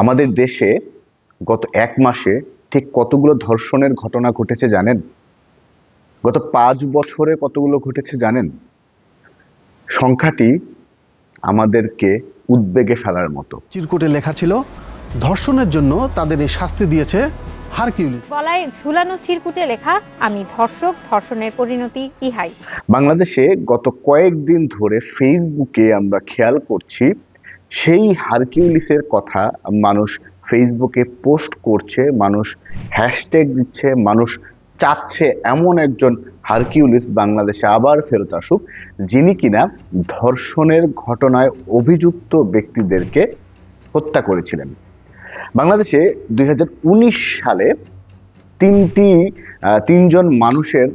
আমাদের দেশে গত এক মাসে ঠিক কতগুলো ধর্ষণের ঘটনা ঘটেছে জানেন? গত পাঁচ বছরে কতগুলো ঘটেছে জানেন? সংখ্যাটি আমাদেরকে উদ্বেগে ফেলার মতো। চিরকুটে লেখা ছিল ধর্ষণের জন্য তাদের এই শাস্তি দিয়েছে হারকিউলিস। গলায় ঝুলানো চিরকুটে লেখা আমি ধর্ষক ধর্ষণের পরিণতি ইহাই। বাংলাদেশে গত কয়েকদিন ধরে ফেসবুকে আমরা খেয়াল করছি সেই হারকিউলিসের কথা মানুষ ফেসবুকে পোস্ট করছে, মানুষ হ্যাশট্যাগ দিচ্ছে, মানুষ চাচ্ছে এমন একজন হারকিউলিস বাংলাদেশে আবার ফেরত আসুক, যিনি কিনা ধর্ষণের ঘটনায় অভিযুক্ত ব্যক্তিদেরকে হত্যা করেছিলেন। বাংলাদেশে দুই হাজার উনিশ সালে তিনটি তিনজন মানুষের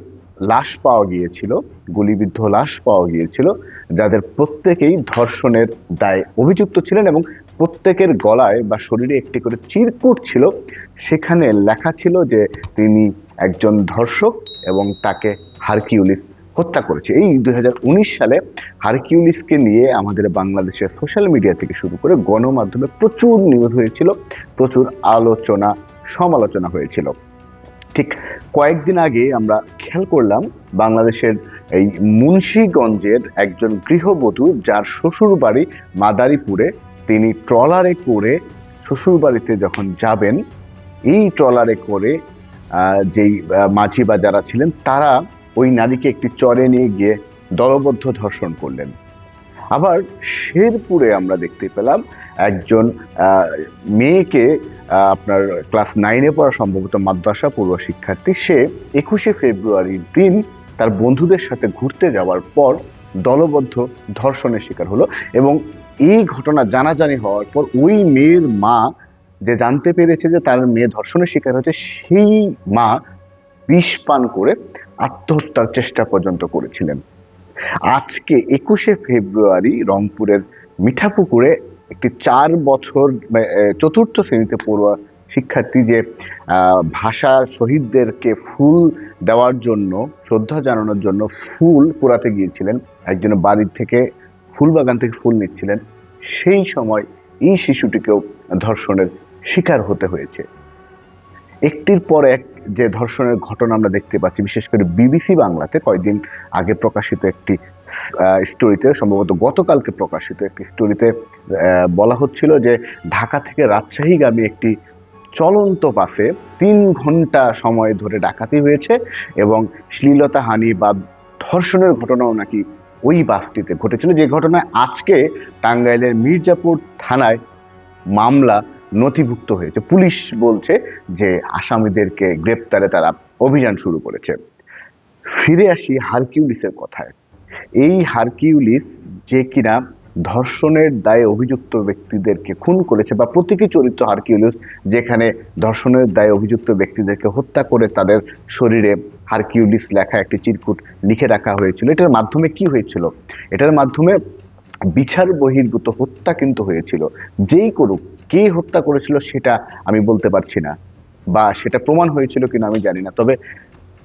লাশ পাওয়া গিয়েছিল। গুলিবিদ্ধ লাশ পাওয়া গিয়েছিল, যাদের প্রত্যেকেই ধর্ষণের দায়ে অভিযুক্ত ছিলেন এবং প্রত্যেকের গলায় বা শরীরে একটি করে চিরকুট ছিল। সেখানে লেখা ছিল যে তিনি একজন ধর্ষক এবং তাকে হারকিউলিস হত্যা করেছে। এই দুই হাজার উনিশ সালে হারকিউলিসকে নিয়ে আমাদের বাংলাদেশের সোশ্যাল মিডিয়া থেকে শুরু করে গণমাধ্যমে প্রচুর নিউজ হয়েছিল, প্রচুর আলোচনা, সমালোচনা হয়েছিল। ঠিক কয়েকদিন আগে আমরা খেয়াল করলাম বাংলাদেশের এই মুন্সীগঞ্জের একজন গৃহবধূ যার শ্বশুর বাড়ি মাদারীপুরে, তিনি ট্রলারে করে শ্বশুর বাড়িতে যখন যাবেন, এই ট্রলারে করে যেই মাঝি বা যারা ছিলেন, তারা ওই নারীকে একটি চরে নিয়ে গিয়ে দলবদ্ধ ধর্ষণ করলেন। আবার শেরপুরে আমরা দেখতে পেলাম একজন মেয়েকে আপনার ক্লাস নাইনে পড়া সম্ভবত মাদ্রাসা পূর্ব শিক্ষার্থী। সে একুশে ফেব্রুয়ারির দিন তার বন্ধুদের সাথে ঘুরতে যাওয়ার পর দলবদ্ধ ধর্ষণের শিকার হলো এবং এই ঘটনা জানাজানি হওয়ার পর ওই মেয়ের মা যে জানতে পেরেছে যে তার মেয়ে ধর্ষণের শিকার হয়েছে, সেই মা বিষ পান করে আত্মহত্যার চেষ্টা পর্যন্ত করেছিলেন। আজকে একুশে ফেব্রুয়ারি রংপুরের মিঠাপুকুরে একটি চার বছর চতুর্থ শ্রেণীতে পড়ুয়া শিক্ষার্থী যে ভাষা শহীদদেরকে ফুল দেওয়ার জন্য, শ্রদ্ধা জানানোর জন্য ফুল পোড়াতে গিয়েছিলেন, একজন বাড়ির থেকে ফুল বাগান থেকে ফুল নিচ্ছিলেন, সেই সময় এই শিশুটিকেও ধর্ষণের শিকার হতে হয়েছে। একটির পর এক যে ধর্ষণের ঘটনা আমরা দেখতে পাচ্ছি, বিশেষ করে বিবিসি বাংলাতে কয়েকদিন আগে প্রকাশিত একটি স্টোরিতে সম্ভবত গতকালকে প্রকাশিত একটি স্টোরিতে বলা হচ্ছিল যে ঢাকা থেকে রাজশাহীগামী একটি চলন্ত বাসে তিন ঘণ্টা সময় ধরে ডাকাতি হয়েছে এবং শ্লীলতাহানি বা ধর্ষণের ঘটনাও নাকি ওই বাসটিতে ঘটেছিল। যে ঘটনায় আজকে টাঙ্গাইলের মির্জাপুর থানায় মামলা নথিভুক্ত হয়েছে। পুলিশ বলছে যে আসামিদেরকে গ্রেপ্তারে তারা অভিযান শুরু করেছে। ফিরে আসি হারকিউলিসের কথায়। এই হারকিউলিস যে কিনা ধর্ষণের দায়ে অভিযুক্ত ব্যক্তিদেরকে খুন করেছে বা প্রতীকী চরিত্র হারকিউলিস যেখানে ধর্ষণের দায়ে অভিযুক্ত ব্যক্তিদেরকে হত্যা করে তাদের শরীরে হারকিউলিস লেখা একটি চিরকুট লিখে রাখা হয়েছিল। এটার মাধ্যমে কি হয়েছিল? এটার মাধ্যমে বিচার বহির্ভূত হত্যা কিন্তু হয়েছিল। যেই করুক কে হত্যা করেছিল সেটা আমি বলতে পারছি না বা সেটা প্রমাণ হয়েছিল কিনা আমি জানি না। তবে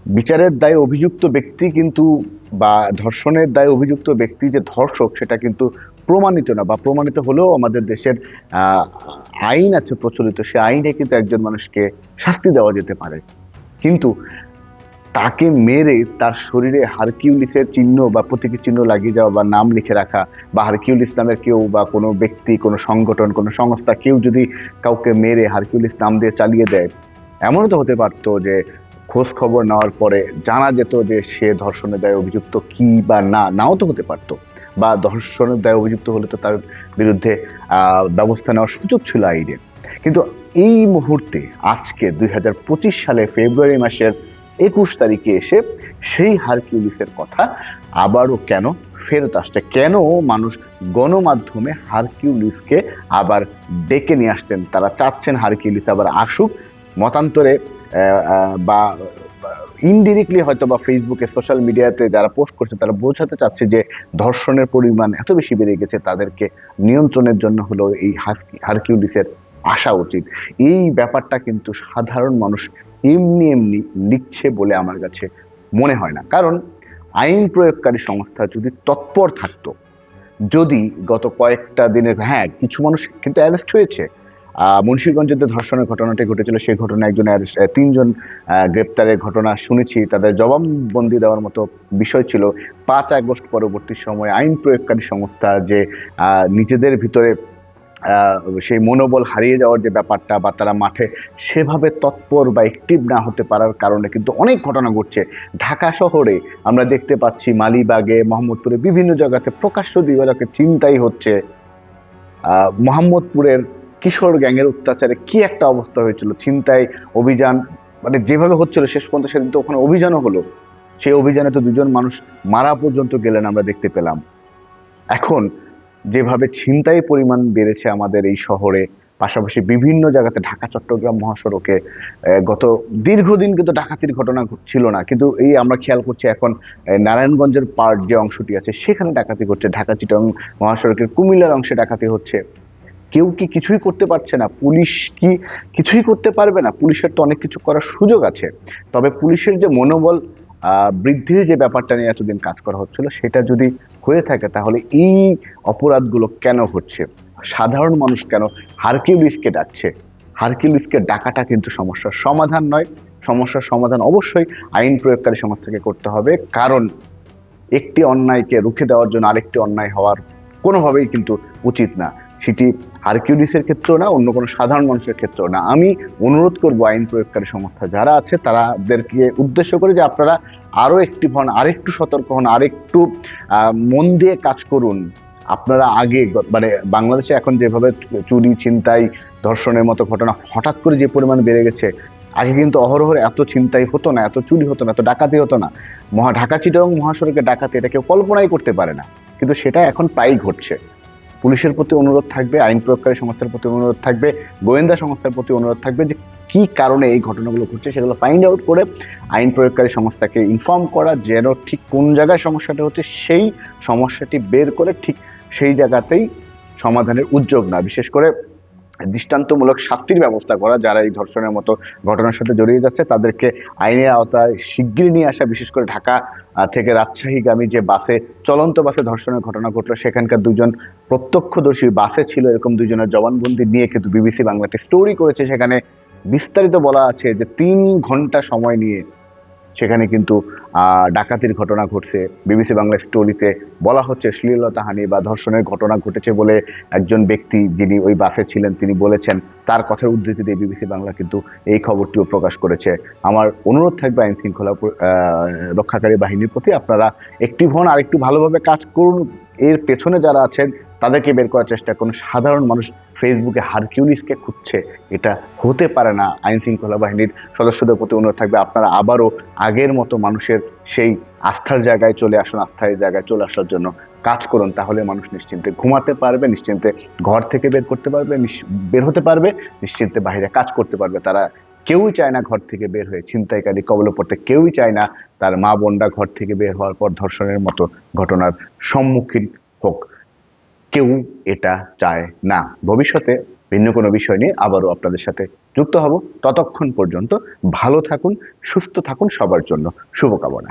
বিচারের দায়ে অভিযুক্ত ব্যক্তি কিন্তু বা ধর্ষণের দায়ে অভিযুক্ত ব্যক্তি যে ধর্ষক সেটা কিন্তু প্রমাণিত না বা প্রমাণিত হলেও আমাদের দেশের আইন আছে প্রচলিত, সে আইনে কিন্তু একজন মানুষকে শাস্তি দেওয়া যেতে পারে। কিন্তু তাকে মেরে তার শরীরে হারকিউলিসের চিহ্ন বা প্রতীকী চিহ্ন লাগিয়ে যাওয়া বা নাম লিখে রাখা বা হারকিউলিস নামের কেউ বা কোনো ব্যক্তি, কোনো সংগঠন, কোনো সংস্থা, কেউ যদি কাউকে মেরে হারকিউলিস নাম দিয়ে চালিয়ে দেয়, এমনও তো হতে পারতো যে খোঁজ খবর নেওয়ার পরে জানা যেত যে সে ধর্ষণের দায়ে অভিযুক্ত কি বা না, নাও তো হতে পারতো। বা ধর্ষণের দায়ে অভিযুক্ত হলে তো তার বিরুদ্ধে ব্যবস্থা নেওয়ার সুযোগ ছিল আইনে কিন্তু এই মুহূর্তে, আজকে দুই হাজার পঁচিশ সালে ফেব্রুয়ারি মাসের একুশ তারিখে এসে সেই হারকিউলিসের কথা আবারও কেন ফেরত আসছে? কেন মানুষ গণমাধ্যমে হারকিউলিসকে আবার ডেকে নিয়ে আসছেন? তারা চাচ্ছেন হারকিউলিস আবার আসুক। মতান্তরে বা ইনডিরেক্টলি হয়তো বা ফেসবুকে সোশ্যাল মিডিয়াতে যারা পোস্ট করছে, তারা বোঝাতে চাচ্ছে যে ধর্ষণের পরিমাণ এত বেশি বেড়ে গেছে, তাদেরকে নিয়ন্ত্রণের জন্য হলো এই হারকিউলিসের আসা উচিত। এই ব্যাপারটা কিন্তু সাধারণ মানুষ এমনি এমনি লিখছে বলে আমার কাছে মনে হয় না। কারণ আইন প্রয়োগকারী সংস্থা যদি তৎপর থাকতো যদি গত কয়েকটা দিনের হ্যাঁ কিছু মানুষ কিন্তু অ্যারেস্ট হয়েছে। আহ, মুন্সিগঞ্জের যে ধর্ষণের ঘটনাটি ঘটেছিল সেই ঘটনায় একজন তিনজন গ্রেপ্তারের ঘটনা শুনেছি। তাদের জবানবন্দি দেওয়ার মতো বিষয় ছিল। পাঁচ আগস্ট পরবর্তী সময়ে আইন প্রয়োগকারী সংস্থা যে নিজেদের ভিতরে সেই মনোবল হারিয়ে যাওয়ার যে ব্যাপারটা বা তারা মাঠে সেভাবে তৎপর বা অ্যাক্টিভ না হতে পারার কারণে কিন্তু অনেক ঘটনা ঘটছে। ঢাকা শহরে আমরা দেখতে পাচ্ছি মালিবাগে, মোহাম্মদপুরে বিভিন্ন জায়গাতে প্রকাশ্য দিবালকে চিন্তাই হচ্ছে। মোহাম্মদপুরের কিশোর গ্যাংয়ের অত্যাচারে কি একটা অবস্থা হয়েছিল? চিন্তায় অভিযান মানে যেভাবে হচ্ছিল, শেষ পর্যন্ত সেদিন তো ওখানে অভিযানও হলো। সেই অভিযানে তো দুজন মানুষ মারা পর্যন্ত গেলেন আমরা দেখতে পেলাম। এখন যেভাবে ছিনতাই পরিমাণ বেড়েছে আমাদের এই শহরে, পাশাপাশি বিভিন্ন জায়গাতে ঢাকা, চট্টগ্রাম মহাসড়কে গত দীর্ঘদিন কিন্তু ডাকাতির ঘটনা ছিল না। কিন্তু এই আমরা খেয়াল করছি এখন নারায়ণগঞ্জের পার্ট যে অংশটি আছে, সেখানে ডাকাতি করছে ঢাকা, চিটং মহাসড়কের কুমিল্লার অংশে ডাকাতি হচ্ছে। কেউ কি কিছুই করতে পারছে না? পুলিশ কি কিছুই করতে পারবে না? পুলিশের তো অনেক কিছু করার সুযোগ আছে। তবে পুলিশের যে মনোবল বৃদ্ধির যে ব্যাপারটা নিয়ে এতদিন কাজ করা হচ্ছিল, সেটা যদি হয়ে থাকে, তাহলে এই অপরাধগুলো কেন হচ্ছে? সাধারণ মানুষ কেন হারকিউলিসকে ডাকছে? হারকিউলিসকে ডাকাটা কিন্তু সমস্যার সমাধান নয়। সমস্যার সমাধান অবশ্যই আইন প্রয়োগকারী সংস্থাকে করতে হবে। কারণ একটি অন্যায়কে রুখে দেওয়ার জন্য আরেকটি অন্যায় হওয়ার কোনোভাবেই কিন্তু উচিত না। সেটি হারকিউলিসের ক্ষেত্রেও না, অন্য কোনো সাধারণ মানুষের ক্ষেত্রেও না। আমি অনুরোধ করব আইন প্রয়োগকারী সংস্থা যারা আছে, তারাদেরকে উদ্দেশ্য করে যে আপনারা আরও একটি হন, আরেকটু সতর্ক হন, আরেকটু মন দিয়ে কাজ করুন। আপনারা আগে মানে বাংলাদেশে এখন যেভাবে চুরি, ছিনতাই, ধর্ষণের মতো ঘটনা হঠাৎ করে যে পরিমাণ বেড়ে গেছে, আগে কিন্তু অহরহ এত ছিনতাই হতো না, এত চুরি হতো না, এত ডাকাতি হতো না। মহা, ঢাকা চিটাং মহাসড়কে ডাকাতি এটা কেউ কল্পনাই করতে পারে না। কিন্তু সেটা এখন প্রায়ই ঘটছে। পুলিশের প্রতি অনুরোধ থাকবে, আইন প্রয়োগকারী সংস্থার প্রতি অনুরোধ থাকবে, গোয়েন্দা সংস্থার প্রতি অনুরোধ থাকবে যে কী কারণে এই ঘটনাগুলো ঘটছে সেগুলো ফাইন্ড আউট করে আইন প্রয়োগকারী সংস্থাকে ইনফর্ম করা যেন ঠিক কোন জায়গায় সমস্যাটা হচ্ছে, সেই সমস্যাটি বের করে ঠিক সেই জায়গাতেই সমাধানের উদ্যোগ না বিশেষ করে দৃষ্টান্তমূলক শাস্তির ব্যবস্থা করা, যারা এই ধর্ষণের মতো ঘটনার সাথে জড়িয়ে যাচ্ছে, তাদেরকে আইনের আওতায় শিগগিরই নিয়ে আসা, বিশেষ করে ঢাকা থেকে রাজশাহীগামী যে বাসে, চলন্ত বাসে ধর্ষণের ঘটনা ঘটলো, সেখানকার দুজন প্রত্যক্ষদর্শী বাসে ছিল, এরকম দুজনের জবানবন্দি নিয়ে কিন্তু বিবিসি বাংলা একটি স্টোরি করেছে। সেখানে বিস্তারিত বলা আছে যে তিন ঘণ্টা সময় নিয়ে সেখানে কিন্তু ডাকাতির ঘটনা ঘটছে। বিবিসি বাংলা স্টোরিতে বলা হচ্ছে শ্লীলতাহানি বা ধর্ষণের ঘটনা ঘটেছে বলে একজন ব্যক্তি যিনি ওই বাসে ছিলেন, তিনি বলেছেন, তার কথার উদ্ধৃতি দিয়ে বিবিসি বাংলা কিন্তু এই খবরটিও প্রকাশ করেছে। আমার অনুরোধ থাকবে আইন শৃঙ্খলা রক্ষাকারী বাহিনীর প্রতি। আপনারা একটি হন আর একটু ভালোভাবে কাজ করুন। এর পেছনে যারা আছেন তাদেরকে বের করার চেষ্টা করুন। সাধারণ মানুষ ফেসবুকে হারকিউলিসকে খুঁজছে, এটা হতে পারে না। আইন শৃঙ্খলা বাহিনীর সদস্যদের প্রতি অনুরোধ থাকবে। আপনারা আবারও আগের মতো মানুষের সেই আস্থার জায়গায় চলে আসুন আস্থার জায়গায় চলে আসার জন্য কাজ করুন, তাহলে মানুষ নিশ্চিন্তে ঘুমাতে পারবে, নিশ্চিন্তে ঘর থেকে বের করতে পারবে বের হতে পারবে, নিশ্চিন্তে বাইরে কাজ করতে পারবে। তারা কেউই চায় না ঘর থেকে বের হয়ে। ছিনতাইকারী কবলে পড়তে কেউই চায় না তার মা বোনরা ঘর থেকে বের হওয়ার পর ধর্ষণের মতো ঘটনার সম্মুখীন হোক। কেউ এটা চায় না। ভবিষ্যতে ভিন্ন কোনো বিষয় নিয়ে আবারও আপনাদের সাথে যুক্ত হব। ততক্ষণ পর্যন্ত ভালো থাকুন, সুস্থ থাকুন সবার জন্য। শুভকামনা।